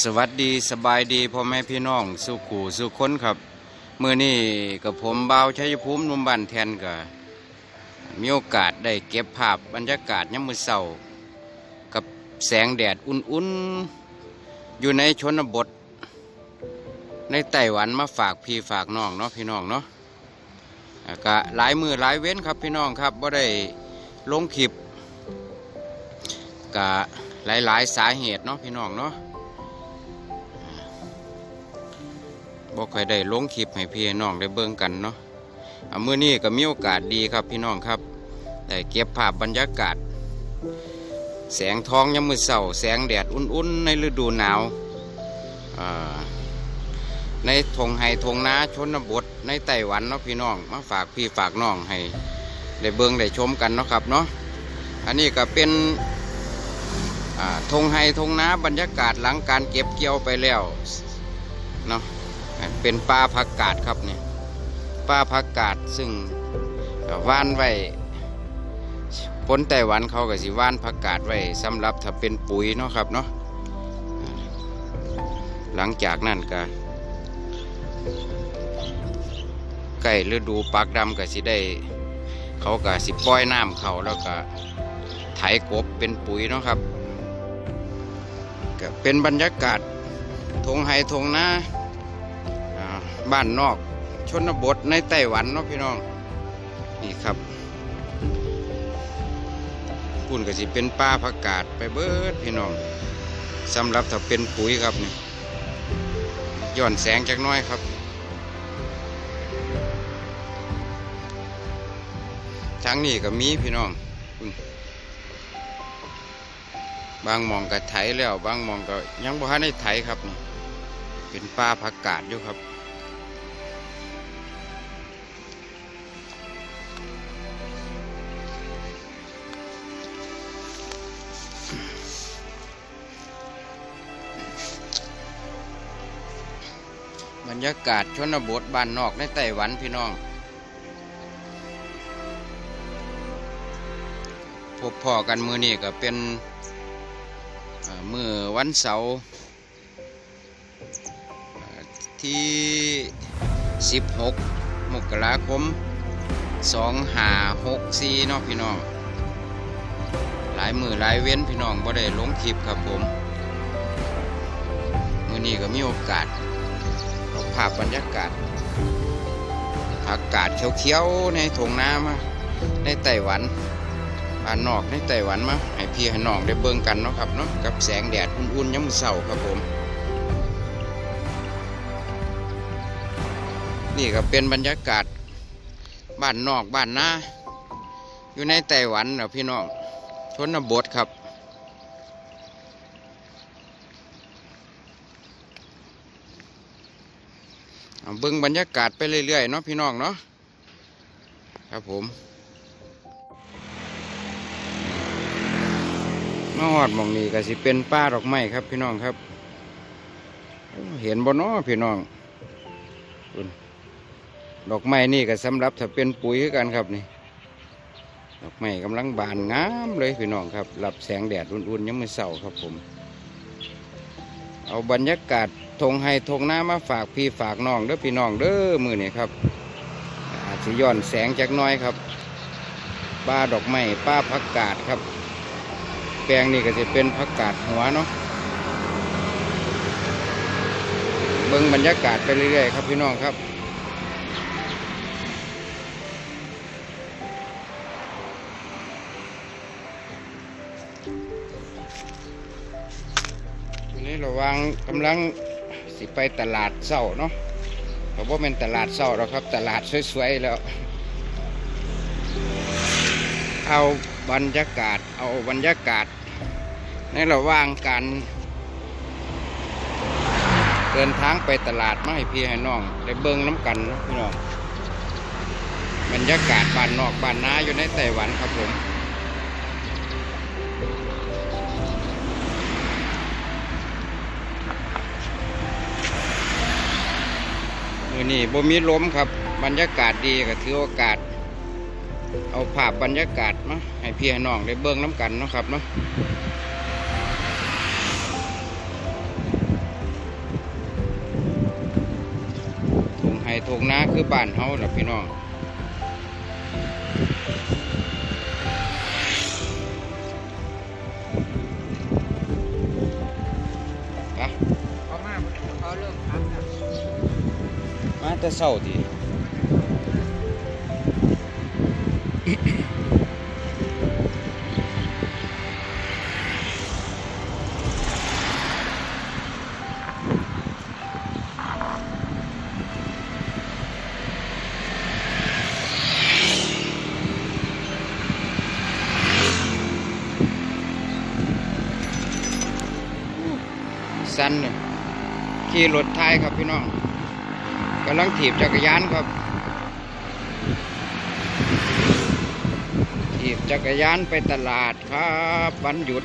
สวัสดีสบายดีพ่อแม่พี่น้องสุขูสุขคนครับเมื่อนี้กับผมเบาชัยภูมินุ่มบ้านแทนกับมีโอกาสได้เก็บภาพบรรยากาศยามมื้อเช้ากับแสงแดดอุ่นๆ อยู่ในชนบท ในไต้หวันมาฝากพี่ฝากน้องเนาะพี่น้องเนาะก็หลายมือหลายเว้นครับพี่น้องครับบ่ได้ลงคลิปก็หลายๆสาเหตุเนาะพี่น้องเนาะ บ่ค่อยได้ลงคลิปให้พี่น้องได้เบิ่งกันเนาะอามื้อนี้ก็มีโอกาสดีครับพี่น้องครับได้เก็บภาพบรรยากาศ แสงทองยามมื้อเช้าแสงแดดอุ่นๆ ในฤดูหนาวในทงไห้ทงนาชนบทในไต้หวันเนาะพี่น้องมาฝากพี่ฝากน้องให้ได้เบิ่งได้ชมกันเนาะครับเนาะอันนี้ก็เป็นทงไห้ทงนาบรรยากาศหลังการเก็บเกี่ยวไปแล้วเนาะ เป็นปลาผักกาดครับเนี่ยปลาผักกาดซึ่งว่านไว้ปนไต้หวันเขาก็สิว่านผักกาดไว้สำหรับถ้าเป็นปุ๋ยเนาะครับเนาะหลังจากนั้นก็ใกล้ฤดูปากดำก็สิได้ เขาก็สิปล่อยน้ำเขาแล้วก็ไถกบเป็นปุ๋ยเนาะครับก็เป็นบรรยากาศทงไฮทงนา บ้านนอก ชนบทในไต้หวันเนาะพี่น้อง นี่ครับพุ่นก็สิเป็นป่าผักกาดไปเบิดพี่น้องสำหรับถ้าเป็นปุ๋ยครับนี่ย้อนแสงจักน้อยครับ ทางนี้ก็มีพี่น้อง บางมองก็ไถแล้ว บางมองก็ยังบ่ทันได้ไถครับนี่ เป็นป่าผักกาดอยู่ครับ ยากาศชนบทบ้านนอกในไต้หวันพี่น้องพบพ่อกันมือนี่ก็เป็นมือวันเสาร์ที่ 16 มกราคม 2564เนาะพี่น้อง หลายมือหลายเว้นพี่น้องบ่ได้ลงคลิปครับผม มือนี้ก็มีโอกาส ภาพบรรยากาศ อากาศเขียวๆในทงนามาในไต้หวันบ้านนอกในไต้หวันมาให้พี่ให้น้องได้เบิ่งกันเนาะครับเนาะกับแสงแดดอุ่นๆยามมื้อเช้าครับผม นี่ก็เป็นบรรยากาศบ้านนอกบ้านนาอยู่ในไต้หวันเนะพี่น้องชนบทครับ เบิ่งบรรยากาศไปเรื่อยๆเนาะพี่น้องเนาะครับผมมาหอดมองนี้ก็สิเป็นป้าดอกไม้ครับพี่น้องครับ เห็นบ่เนาะพี่น้องดอกไม้นี่ก็สำหรับถ้าเป็นปุ๋ยกันครับนี่ ดอกไม้กำลังบานงามเลยพี่น้องครับรับแสงแดดอุ่นๆยังไมือเสาครับผม เอาบรรยากาศ ทงไฮทงหน้ามาฝากพี่ฝากน้องเด้อพี่น้องเด้อมือนี่ครับอาจจะย้อนแสงจากน้อยครับป้าดอกไม้ป้าพักกาดครับ แปลงนี่ก็จะเป็นพักกาดหัวเนาะเบิ่งบรรยากาศไปเรื่อยๆครับพี่น้องครับวันนี้เราวางกำลัง สิไปตลาดเศร้าเนาะเพราะว่าเป็นตลาดเศร้าแล้วครับ ตลาดสวยๆแล้ว เอาบรรยากาศ เอาบรรยากาศ ในระหว่างการเดินทางไปตลาดมาให้พี่ให้น้องได้เบิ่งน้ำกันเนาะพี่น้องบรรยากาศบ้านนอกบ้านนาอยู่ในไต้หวันครับผม วันนี้บ่มีล้มครับ บรรยากาศดีก็ถือโอกาส เอาภาพบรรยากาศมาให้พี่น้องได้เบิ้งน้ำกันนะครับเนาะทงไห้ทงนาคือบ้านเฮาล่ะพี่น้อง แต่เช้าดีสันเลยขี่รถไทยครับพี่น้องำลังถีบจักรยานครับ ถีบจักรยานไปตลาดครับวันหยุด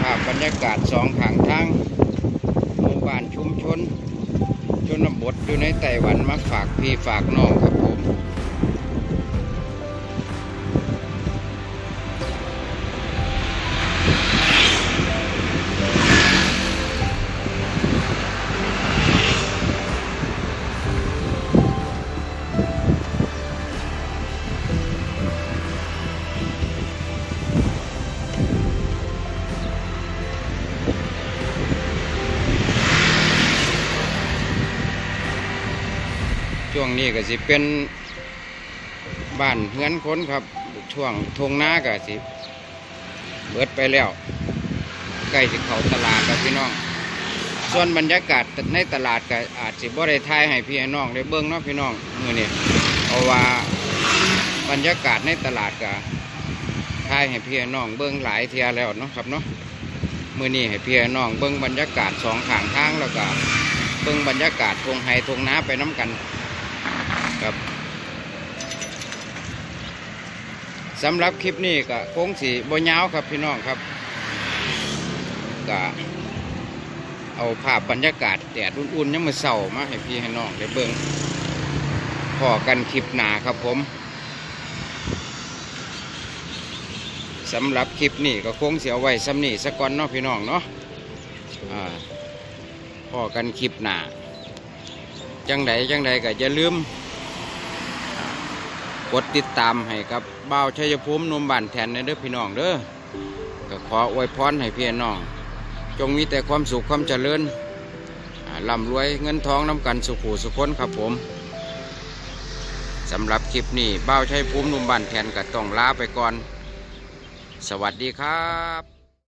ภาพบรรยากาศสองข้างทางหมู่บ้านชุมชน ชนบทอยู่ในไต้หวันมาฝากพี่ฝากน้องครับผม วงนี้ก็สิเป็นบ้านเฮือนคนครับ ช่วงทงนาก็สิ เบิดไปแล้ว ใกล้สิเขาตลาดแล้วพี่น้อง ส่วนบรรยากาศในตลาดก็อาจสิบ่ได้ถ่ายให้พี่น้องได้เบิ่งเนาะพี่น้องมือนี้เพราะว่าบรรยากาศในตลาดก็ถ่ายให้พี่น้องเบิ่งหลายเทียแล้วเนาะครับเนาะมือนี้ให้พี่น้องเบิ่งบรรยากาศสองข้างทางแล้วก็เบิ่งบรรยากาศทงไฮทงนาไปน้กัน ครับสำหรับคลิปนี้ก็โค้งสีบยาวครับพี่น้องครับก็เอาภาพบรรยากาศแดดอุ่นๆยังมือเสามาให้พี่ให้น้องได้เบิ่งพอกันคลิปหนาครับผมสำหรับคลิปนี้ก็คงเสียไว้สำนีสักก่อนเนาะพี่น้องเนาะพอกันคลิปหนาจังใดจังใดก็อย่าลืม กดติดตามให้กับเบ้าชัยภูมินมบ้านแทนในเด้อพี่น้องเด้อก็ขออวยพรให้พี่น้อง จงมีแต่ความสุขความเจริญอ่าร่ำรวยเงินทองน้ำกันสุขูสุขคนครับผมสำหรับคลิปนี้เบ้าชัยภูมินมบ้านแทนก็ต้องลาไปก่อน สวัสดีครับ